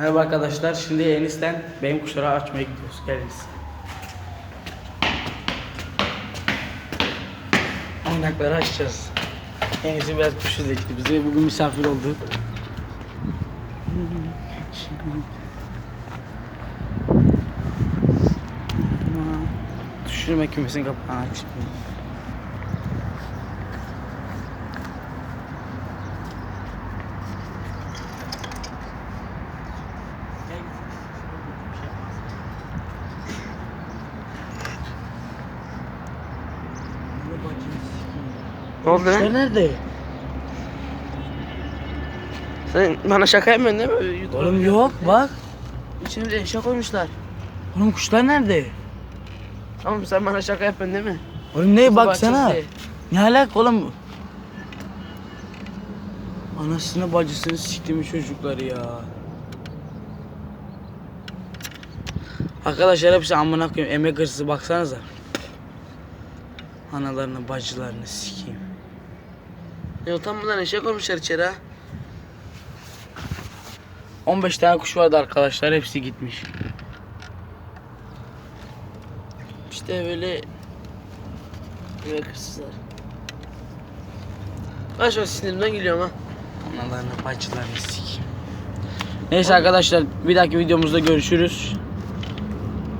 Merhaba arkadaşlar. Şimdi Enis'ten benim kuşları açmaya gidiyoruz. Geliniz. Oynakları açacağız. Enis'i biraz kuşu zeki. Bize bugün misafir oldu. Düşürme kümesin kapağını aç. Ne oldu lan? Nerede? Sen bana şaka yapmıyorsun değil mi? YouTube'a Oğlum yok bak. İçine eşya koymuşlar. Oğlum kuşlar nerede? Tamam sen bana şaka yapıyorsun değil mi? Oğlum ne baksana. açacağız Ne alaka oğlum? Anasını bacısını siktiğimi çocukları ya. Arkadaşlar hepsi amına koyayım emek hırsızı baksanıza. Analarını bacılarını sikeyim. Ya utanmadan eşya koymuşlar içeri ha. 15 tane kuş vardı arkadaşlar hepsi gitmiş. İşte böyle... Böyle hırsızlar. An sinirimden gülüyorum ha. Analarını bacılarını sikeyim. Neyse arkadaşlar bir dahaki videomuzda görüşürüz.